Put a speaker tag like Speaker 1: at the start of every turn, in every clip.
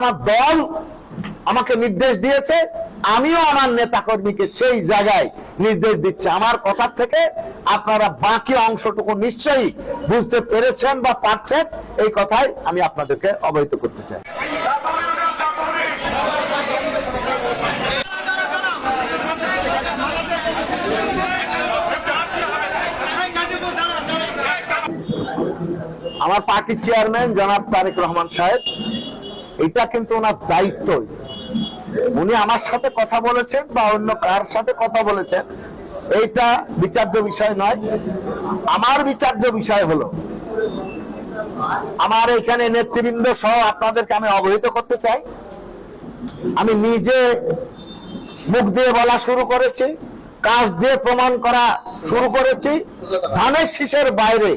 Speaker 1: আমার দল আমাকে নির্দেশ দিয়েছে, আমিও আমার নেতা কর্মীকে সেই জায়গায় নির্দেশ দিচ্ছি। আমার কথার থেকে আপনারা বাকি অংশটুকু নিশ্চয়ই বুঝতে পেরেছেন বা পারছেন, এই কথাই আমি আপনাদেরকে অবহিত করতে চাই। আমার পার্টির চেয়ারম্যান জনাব তারেক রহমান সাহেব এটা কিন্তু ওনার দায়িত্ব উনি আমার সাথে কথা বলেছেন বা অন্য কার সাথে কথা বলেছেন, এইটা বিচার্য বিষয় নয়। আমার বিচার্য বিষয় হলো, আমার এখানে নেতৃবৃন্দ সহ আপনাদেরকে আমি অবহিত করতে চাই। আমি নিজে মুখ দিয়ে বলা শুরু করেছি, কাজ দিয়ে প্রমাণ করা শুরু করেছি। ধানের শীষের বাইরে,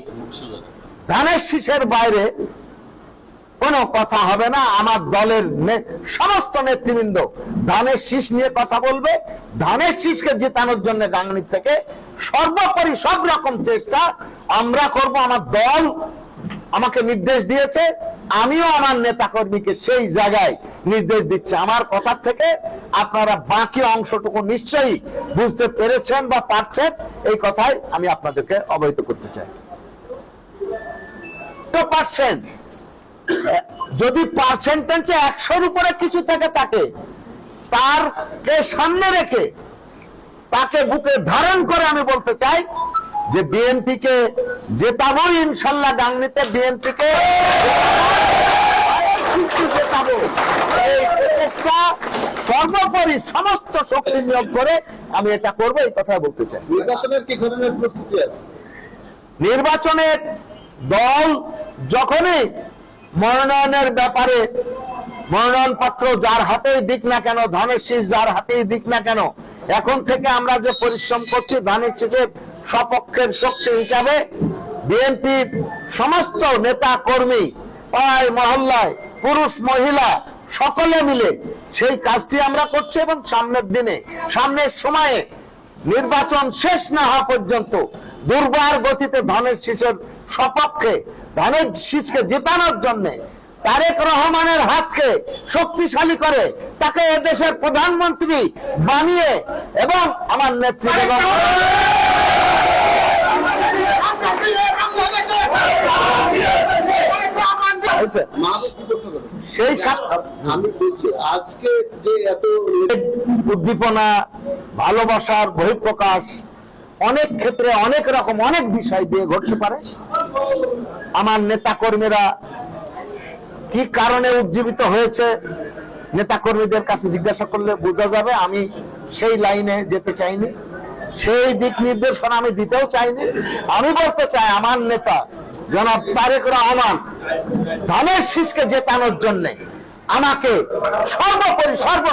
Speaker 1: ধানের শীষের বাইরে কোনো কথা হবে না, আমার দলের সমস্ত নেতৃবৃন্দ ধানের শীষ নিয়ে কথা বলবে। ধানের শীষকে জেতানোর জন্য গাঙ্গনির থেকে সর্বোপরি সব রকম চেষ্টা আমরা করব। আমার দল আমাকে নির্দেশ দিয়েছে, আমিও আমার নেতা কর্মীকে সেই জায়গায় নির্দেশ দিচ্ছি। আমার কথার থেকে আপনারা বাকি অংশটুকু নিশ্চয়ই বুঝতে পেরেছেন বা পারছেন, এই কথাই আমি আপনাদেরকে অবহিত করতে চাই। পার্সেন্ট যদি পার্সেন্টেজে একশোর উপরে কিছু থেকে থাকে তারকে সামনে রেখে তাকে বুকে ধারণ করে আমি বলতে চাই যে বিএনপি কে জেতাবো ইনশাল্লাহ গাংনিতে বিএনপি কে জেতাবো। এই প্রচেষ্টা সর্বোপরি সমস্ত শক্তি নিয়োগ করে আমি এটা করব এই কথা বলতে চাই।
Speaker 2: নির্বাচনের কি ধরনের প্রস্তুতি আছে?
Speaker 1: নির্বাচনের দল যখনই মনোনয়নের ব্যাপারে মনোনয়ন পত্র যার হাতেই দিক না কেন, ধানের শীষ যার হাতেই দিক না কেন, এখন থেকে আমরা যে পরিশ্রম করছি, ধানের শীষের সপক্ষের শক্তি হিসাবে বিএনপির সমস্ত নেতা কর্মী, পাড়ায়, মহল্লায়, পুরুষ, মহিলা, সকলে মিলে সেই কাজটি আমরা করছি এবং সামনের দিনে, সামনের সময়ে নির্বাচন শেষ না হওয়া পর্যন্ত দুর্বার গতিতে ধনের শীষের সপক্ষে ধানের শীষকে জেতানোর জন্য তারেক রহমানের হাতকে শক্তিশালী করে তাকে এদেশের প্রধানমন্ত্রী বানিয়ে এবং আমার নেতৃত্ব? সেই সাত-
Speaker 2: আমি বলছি আজকে যে এত
Speaker 1: উদ্দীপনা ভালোবাসার বহিঃপ্রকাশ অনেক ক্ষেত্রে অনেক রকম অনেক বিষয় দিয়ে ঘটতে পারে। আমার নেতা কর্মীরা কি কারণে উজ্জীবিত হয়েছে নেতা কর্মীদের কাছে জিজ্ঞাসা করলে বোঝা যাবে, আমি সেই লাইনে যেতে চাইনি। সেই দিক নির্দেশনা আমি দিতেও চাইনি। আমি বলতে চাই, আমার নেতা জনাব তারেক রহমান ধানের শীষকে জেতানোর জন্য আমাকে সর্বোপরি সর্ব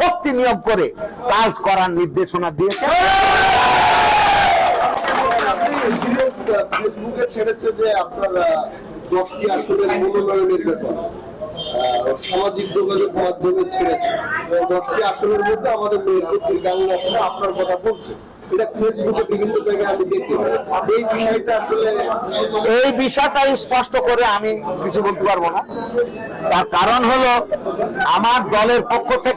Speaker 1: শক্তি নিয়োগ করে কাজ করার নির্দেশনা দিয়েছে
Speaker 2: ফেসবুকে ছেড়েছে যে আপনার দশটি আসনের মনোনয়নের ব্যাপার। সামাজিক যোগাযোগ মাধ্যমে ছেড়েছে। দশটি আসনের মধ্যে আমাদের গাঙ্গি আসলে আপনার কথা বলছে।
Speaker 1: এই বিষয়টা স্পষ্ট করে আমি কিছু বলতে পারব না। তার কারণ হলো, আমার দলের পক্ষ থেকে